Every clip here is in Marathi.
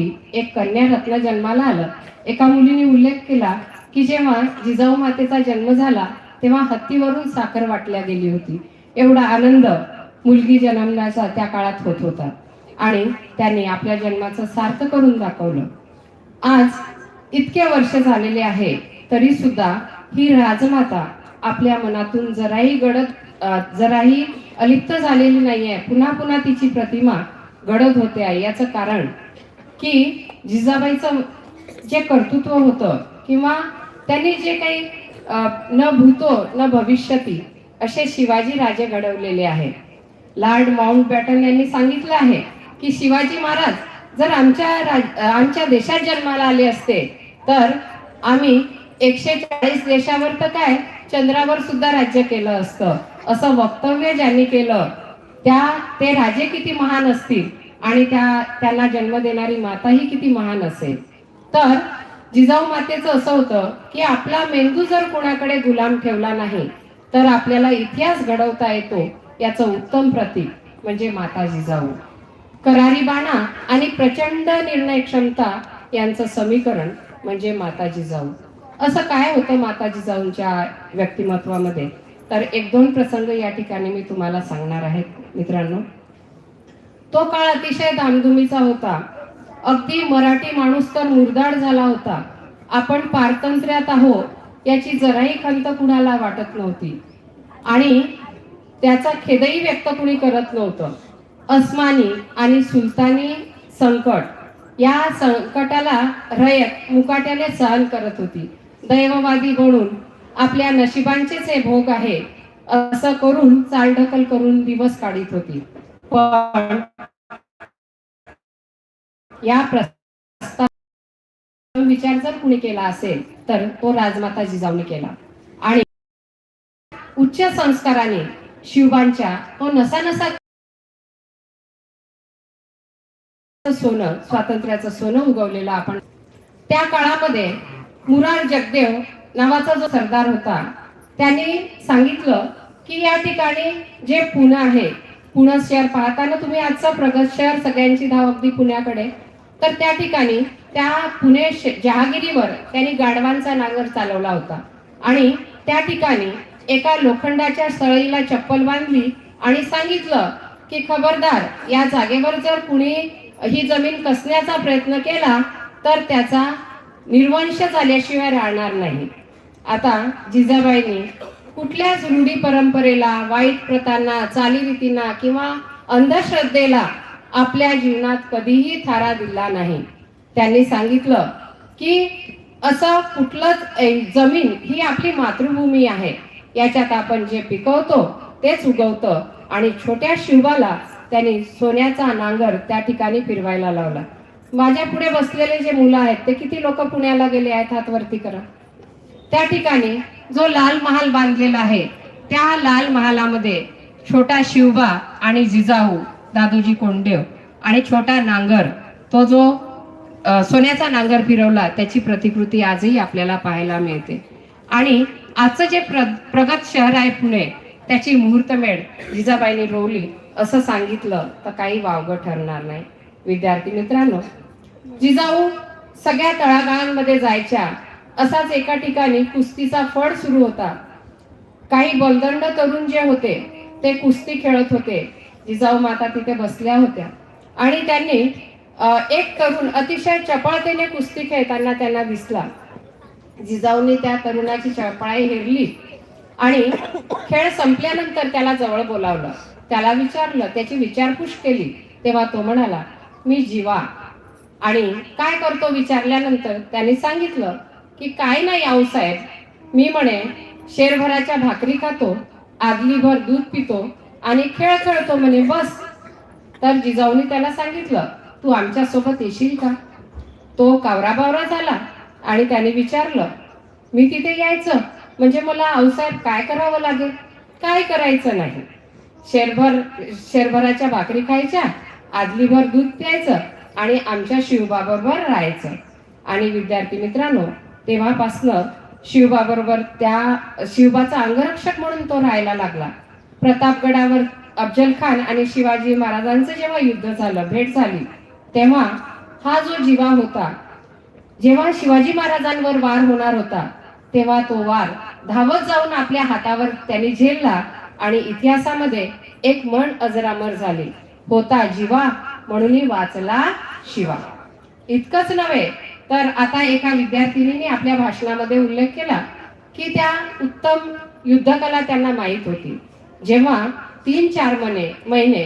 एक कन्या रत्न जन्माला आलं. एका मुलीने उल्लेख केला की जेव्हा जिजाऊ मातेचा जन्म झाला तेव्हा हत्तीवरून साखर वाटल्या गेली होती. एवढा आनंद मुलगी जन्मण्याचा त्या काळात होत होता आणि त्यांनी आपल्या जन्माचं सार्थ करून दाखवलं. आज इतके वर्ष झालेले आहे तरी सुद्धा ही राजमाता आपल्या मनातून जराही गडद जराही अलिप्त झालेली नाहीये. पुन्हा पुन्हा तिची प्रतिमा घडत होते आहे. याचं कारण की जिजाबाईचं जे कर्तृत्व होतं किंवा त्यांनी जे काही न भूतो न भविष्यती असे शिवाजी राजे घडवलेले आहेत. लॉर्ड माउंट बॅटन यांनी सांगितलं आहे की शिवाजी महाराज जर आमच्या राज- आमच्या देशात जन्माला आले असते तर आम्ही एकशे चाळीस देशावर तर काय चंद्रावर सुद्धा राज्य केलं असतं. असं वक्तव्य ज्यांनी केलं त्या ते राजे किती महान असतील? आणि त्या त्यांना जन्म देणारी माताही किती महान असेल. तर जिजाऊ मातेचं असं होतं की आपला मेंदू जर कोणाकडे गुलाम ठेवला नाही तर आपल्याला इतिहास घडवता येतो याचं उत्तम प्रतीक म्हणजे माता जिजाऊ. करारी बाणा आणि प्रचंड निर्णय क्षमता यांचं समीकरण म्हणजे माता जिजाऊ. असं काय होतं माता जिजाऊंच्या व्यक्तिमत्वामध्ये? तर एक दोन प्रसंग या ठिकाणी मी तुम्हाला सांगणार आहे मित्रांनो. तो काळ अतिशय धामधुमीचा होता. अगदी मराठी माणूस तर मुरदाड झाला होता. आपण पारतंत्र्यात आहोत याची जराही खंत कुणाला वाटत नव्हती. आणि त्याचा खेदही व्यक्त कुणी करत नव्हतं. अस्मानी आणि सुलतानी संकट या संकटाला रयत मुकाट्याने सहन करत होती. दैववादी म्हणून आपल्या नशिबांचेच हे भोग आहे असं करून चालढकल करून दिवस काढीत होती. पण या प्रस्ताव विचार जर कुणी केला असेल तर तो राजमाता जिजाऊने केला. आणि उच्च संस्काराने शिवबांच्या तो नसा नसा सोनं स्वातंत्र्याचं सोनं उगवलेलं आपण त्या काळामध्ये मुरार जगदेव नावाचा जो सरदार होता त्यांनी सांगितलं की या ठिकाणी जे पुणे आहे पुणे शहर पाहताना तुम्ही आजचं प्रगत शहर सगळ्यांची धाव अगदी पुण्याकडे. तर त्या ठिकाणी त्या पुणे श- जहागिरीवर त्यांनी गाढवांचा नांगर चालवला होता. आणि त्या ठिकाणी एका लोखंडाच्या सळईला चप्पल बांधली आणि सांगितलं की खबरदार या जागेवर जर कुणी ही जमीन कसण्याचा प्रयत्न केला तर त्याचा निर्वंश झाल्याशिवाय राहणार नाही. आता जिजाबाईंनी कुठल्याच रूढी परंपरेला वाईट प्रथांना चालीरीतींना किंवा अंधश्रद्धेला आपल्या जीवनात कधीही थारा दिला नाही. त्यांनी सांगितलं की असं कुठलंच जमीन ही आपली मातृभूमी आहे. याच्यात आपण जे पिकवतो तेच उगवतं आणि छोट्या शिवबाला त्यांनी सोन्याचा नांगर त्या ठिकाणी फिरवायला लावला. माझ्या पुढे बसलेले जे मुलं आहेत ते किती लोक पुण्याला गेले आहेत हातवरती करा. त्या ठिकाणी जो लाल महाल बांधलेला आहे त्या लाल महालामध्ये छोटा शिवबा आणि जिजाऊ दादोजी कोंडेव आणि छोटा नांगर तो जो सोन्याचा नांगर फिरवला त्याची प्रतिकृती आजही आपल्याला पाहायला मिळते. आणि आजचं जे प्र प्रगत शहर आहे पुणे त्याची मुहूर्तमेढ जिजाबाईंनी रोवली असं सांगितलं तर काही वावगं ठरणार नाही. विद्यार्थी मित्रांनो जिजाऊ सगळ्या तळागाळांमध्ये जायच्या असाच एका ठिकाणी कुस्तीचा फड सुरू होता. काही बलदंड तरुण जे होते ते कुस्ती खेळत होते. जिजाऊ माता तिथे बसल्या होत्या. आणि त्यांनी एक तरुण अतिशय चपळतेने कुस्ती खेळताना त्यांना दिसला. जिजाऊने त्या तरुणाची चपळाई हेरली आणि खेळ संपल्यानंतर त्याला जवळ बोलावलं. त्याला विचारलं त्याची विचारपूस केली. तेव्हा तो म्हणाला मी जीवा. आणि काय करतो विचारल्यानंतर त्यांनी सांगितलं की काय नाही आऊसाहेब मी म्हणे शेरभराच्या भाकरी खातो आदलीभर दूध पितो आणि खेळ खेळतो म्हणे बस. तर जिजाऊने त्याला सांगितलं तू आमच्यासोबत येशील का? तो कावराबावरा झाला आणि त्याने विचारलं मी तिथे यायचं? म्हणजे मला आऊसाहेब काय करावं लागेल? काय करायचं नाही? शेरभर शेरभराच्या भाकरी खायच्या आदलीभर दूध प्यायचं आणि आमच्या शिवबाबरोबर राहायचं. आणि विद्यार्थी मित्रांनो तेव्हापासनं शिवबाबरोबर त्या शिवबाचा अंगरक्षक म्हणून तो राहायला लागला. प्रतापगडावर अफजल खान आणि शिवाजी महाराजांचं जेव्हा युद्ध झालं भेट झाली तेव्हा हा जो जीवा होता जेव्हा शिवाजी महाराजांवर वार होणार होता तेव्हा तो वार धावत जाऊन आपल्या हातावर त्यांनी झेलला आणि इतिहासामध्ये एक मन अजरामर झाले. होता जीवा म्हणून वाचला शिवा. इतकंच नव्हे तर आता एका विद्यार्थिनीने आपल्या भाषणामध्ये उल्लेख केला की त्या उत्तम युद्धकला त्यांना माहीत होती. जेव्हा तीन चार महिने महिने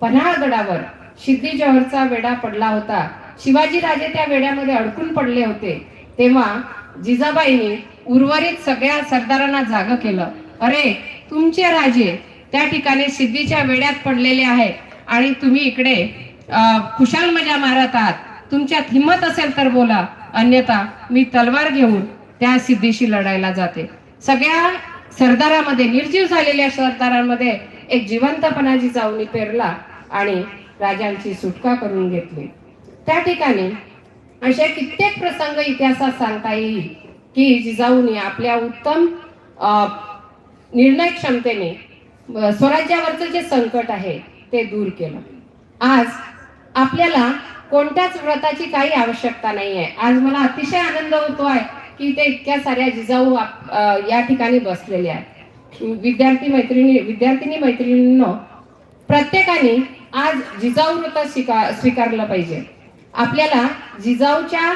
पन्हाळगडावर सिद्धी जौहरचा वेढा पडला होता शिवाजीराजे त्या वेड्यामध्ये अडकून पडले होते तेव्हा जिजाबाईंनी उर्वरित सगळ्या सरदारांना जाग केलं. अरे तुमचे राजे त्या ठिकाणी सिद्धीच्या वेड्यात पडलेले आहेत आणि तुम्ही इकडे खुशाल मजा मारत आहात. तुमच्यात हिंमत असेल तर बोला. अन्यथा मी तलवार घेऊन त्या सिद्धीशी लढायला जाते. सगळ्या सरदारामध्ये निर्जीव झालेल्या सरदारांमध्ये एक जिवंतपणाची जाऊनी पेरला आणि राजांची सुटका करून घेतली. त्या ठिकाणी असे कित्येक प्रसंग इतिहासात सांगता येईल की जिजाऊनी आपल्या उत्तम निर्णय क्षमतेने स्वराज्यावरचं जे संकट आहे ते दूर केलं. आज आपल्याला कोणत्याच व्रताची काही आवश्यकता नाही आहे आज मला अतिशय आनंद होतो आहे की ते इतक्या साऱ्या जिजाऊ या ठिकाणी बसलेले आहेत. विद्यार्थी मैत्रिणी विद्यार्थिनी मैत्रिणींनो प्रत्येकाने आज जिजाऊ व्रत स्वीकार स्वीकारलं पाहिजे. आपल्याला जिजाऊच्या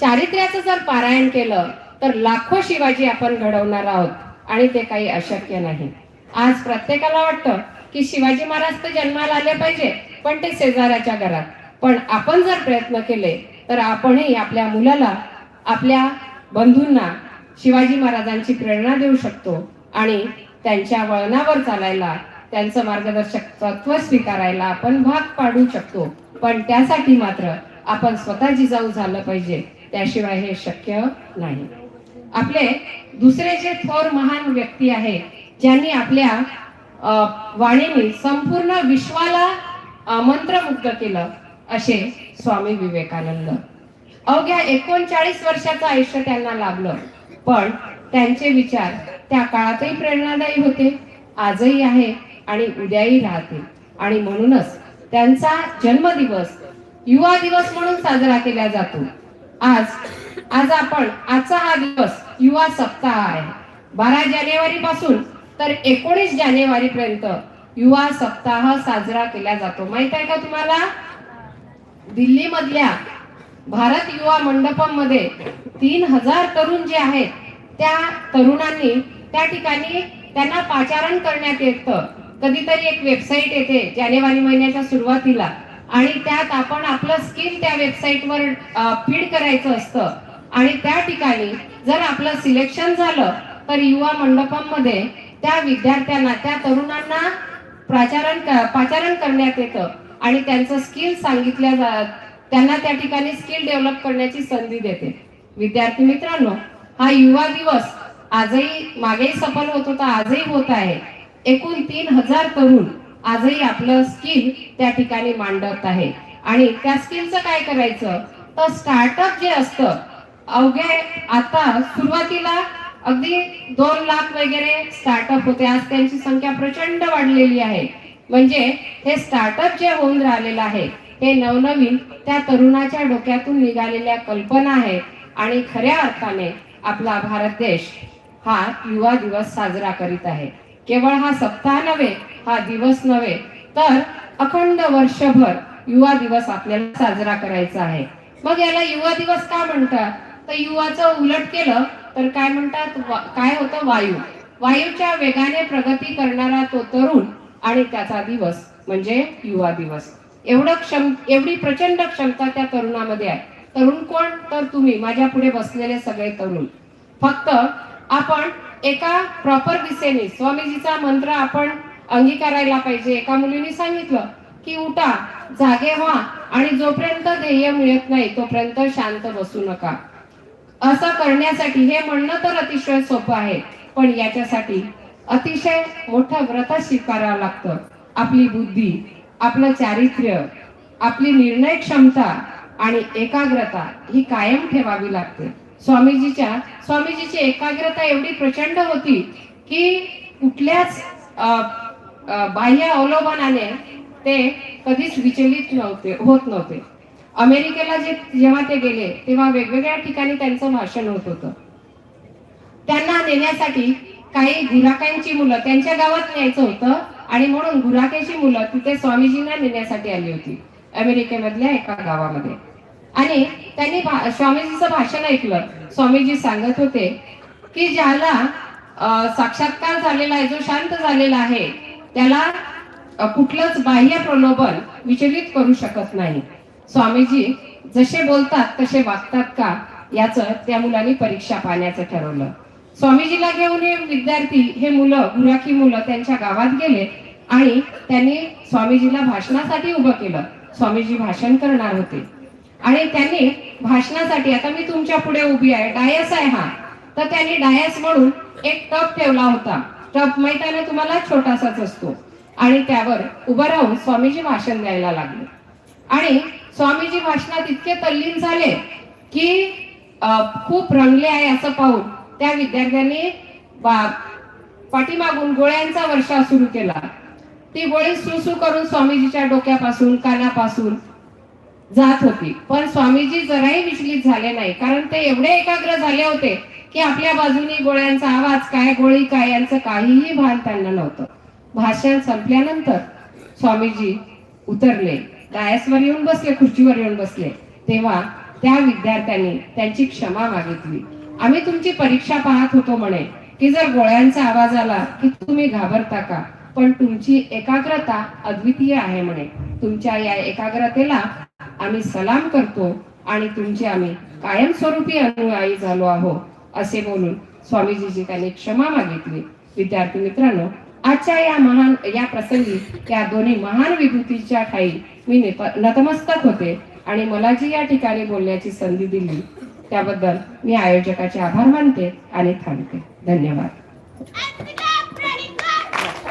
चारित्र्याचं जर पारायण केलं तर लाखो शिवाजी आपण घडवणार आहोत आणि ते काही अशक्य नाही. आज प्रत्येकाला वाटतं की शिवाजी महाराज तर जन्माला आले पाहिजे पण ते शेजाऱ्याच्या घरात. पण आपण जर प्रयत्न केले तर आपणही आपल्या मुलाला आपल्या बंधूंना शिवाजी महाराजांची प्रेरणा देऊ शकतो आणि त्यांच्या वळणावर चालायला त्यांचं मार्गदर्शक तत्व स्वीकारायला आपण भाग पाडू शकतो. पण त्यासाठी मात्र आपण स्वतः जिजाऊ झालं पाहिजे. त्याशिवाय हे शक्य नाही. आपले दुसरे जे थोर महान व्यक्ती आहे ज्यांनी आपल्या वाणीने संपूर्ण विश्वाला मंत्रमुग्ध केलं असे स्वामी विवेकानंद. अवघ्या एकोणचाळीस वर्षाचं आयुष्य त्यांना लाभलं. पण त्यांचे विचार त्या काळातही प्रेरणादायी होते आजही आहे आणि उद्याही राहते आणि म्हणूनच त्यांचा जन्मदिवस युवा दिवस म्हणून साजरा केला जातो. आज आज आपण आजचा हा दिवस युवा सप्ताह आहे. बारा जानेवारी पासून तर एकोणीस जानेवारी पर्यंत युवा सप्ताह साजरा केला जातो. माहीत आहे का तुम्हाला? दिल्ली मधल्या भारत युवा मंडपममध्ये तीन हजार तरुण जे आहेत त्या तरुणांनी त्या ठिकाणी त्यांना पाचारण करण्यात येतं. कधीतरी एक वेबसाईट येते जानेवारी महिन्याच्या सुरुवातीला. आणि त्यात आपण आपलं स्किल त्या वेबसाईटवर फीड करायचं असतं. आणि त्या ठिकाणी जर आपलं सिलेक्शन झालं तर युवा मंडपममध्ये त्या विद्यार्थ्यांना त्या तरुणांना प्राचारण पाचारण करण्यात येतं. आणि त्यांचं स्किल सांगितल्या जा त्यांना त्या ठिकाणी स्किल डेव्हलप करण्याची संधी देते. विद्यार्थी मित्रांनो हा युवा दिवस आजही मागेही सफल होत होता आजही होत आहे. एकूण तीन हजार तरुण आजही आपलं स्किल त्या ठिकाणी मांडत आहे. आणि त्या स्किलचं काय करायचं? तर स्टार्टअप जे असतं अवघे आता सुरुवातीला अगदी दोन लाख वगैरे स्टार्टअप होते. आज त्यांची संख्या प्रचंड वाढलेली आहे. म्हणजे हे स्टार्टअप जे होऊन राहिलेलं आहे हे नवनवीन त्या तरुणाच्या डोक्यातून निघालेल्या कल्पना आहेत आणि खऱ्या अर्थाने आपला भारत देश हा युवा दिवस साजरा करीत आहे. केवळ हा सप्ताह नव्हे हा दिवस नव्हे तर अखंड वर्षभर युवा दिवस आपल्याला साजरा करायचा आहे. मग याला युवा दिवस का म्हणतात? तर युवाचं उलट केलं तर काय म्हणतात? काय होतं? वायू. वायूच्या वेगाने प्रगती करणारा तो तरुण आणि त्याचा दिवस म्हणजे युवा दिवस. एवढं क्षम एवढी प्रचंड क्षमता त्या तरुणामध्ये आहे. तरुण कोण? तर तुम्ही माझ्या पुढे बसलेले सगळे तरुण. फक्त आपण एका प्रॉपर दिशेने स्वामीजीचा मंत्र आपण अंगीकारायला पाहिजे. एका मुलीने सांगितलं की उठा जागे व्हा आणि जोपर्यंत ध्येय मिळत नाही तोपर्यंत शांत बसू नका. असं करण्यासाठी हे म्हणणं तर अतिशय सोपं आहे पण याच्यासाठी अतिशय मोठं व्रत स्वीकारावं लागतं. आपली बुद्धी आपलं चारित्र्य आपली निर्णय क्षमता आणि एकाग्रता ही कायम ठेवावी लागते. स्वामीजीच्या स्वामीजीची एकाग्रता एवढी प्रचंड होती की कुठल्याच बाह्य अवलंबनाने ते कधीच विचलित नव्हते होत नव्हते. अमेरिकेला जे जेव्हा ते गेले तेव्हा वेगवेगळ्या ठिकाणी त्यांचं भाषण होत होतं. त्यांना नेण्यासाठी काही गुराकांची मुलं त्यांच्या गावात न्यायचं होतं आणि म्हणून गुराकेची मुलं तिथे स्वामीजींना नेण्यासाठी आली होती अमेरिकेमधल्या एका गावामध्ये. आणि त्यांनी स्वामीजीचं भाषण ऐकलं. स्वामीजी सांगत होते की ज्याला साक्षात्कार झालेला आहे जो शांत झालेला आहे त्याला कुठलंच बाह्य प्रलोभन विचलित करू शकत नाही. स्वामीजी जसे बोलतात तसे वागतात का याचं त्या मुलांनी परीक्षा पाहण्याचं ठरवलं. स्वामीजीला घेऊन हे विद्यार्थी हे मुलं गुराखी मुलं त्यांच्या गावात गेले आणि त्यांनी स्वामीजीला भाषणासाठी उभं केलं. स्वामीजी भाषण करणार होते. आणि त्यांनी भाषणासाठी आता मी तुमच्यापुढे उभी आहे डायस आहे हा. तर त्यांनी डायस म्हणून एक टप ठेवला होता. टप माहीत आहे ना तुम्हाला छोटासाच असतो. आणि त्यावर उभं राहून स्वामीजी भाषण द्यायला लागले. आणि स्वामीजी भाषणात इतके तल्लीन झाले की खूप रंगले आहे असं पाहून त्या विद्यार्थ्यांनी पाठीमागून गोळ्यांचा वर्षाव सुरू केला. ती गोळी सुसू करून स्वामीजीच्या डोक्यापासून कानापासून जात होती. पण स्वामीजी जराही विचलित झाले नाही. कारण ते एवढे एकाग्र झाले होते की आपल्या बाजूनी गोळ्यांचा आवाज काय गोळी काय यांचं काहीही भान त्यांना नव्हतं. भाषण संपल्यानंतर स्वामीजी उतरले. डायसवर येऊन बसले खुर्चीवर येऊन बसले. तेव्हा त्या विद्यार्थ्यांनी त्यांची क्षमा मागितली. आम्ही तुमची परीक्षा पाहत होतो म्हणे. की जर गोळ्यांचा आवाज आला की तुम्ही घाबरता का? पण तुमची एकाग्रता अद्वितीय आहे म्हणे. तुमच्या या एकाग्रतेला आम्ही सलाम करतो आणि तुमचे आम्ही कायमस्वरूपी अनुयायी झालो आहोत असे बोलून स्वामीजीची त्यांनी क्षमा मागितली. विद्यार्थी मित्रांनो आजच्या या महान या प्रसंगी या दोन्ही महान विभूतीच्या ठाई मी नतमस्तक होते आणि मला जी या ठिकाणी बोलण्याची संधी दिली त्याबद्दल मी आयोजकाचे आभार मानते आणि थांबते. धन्यवाद.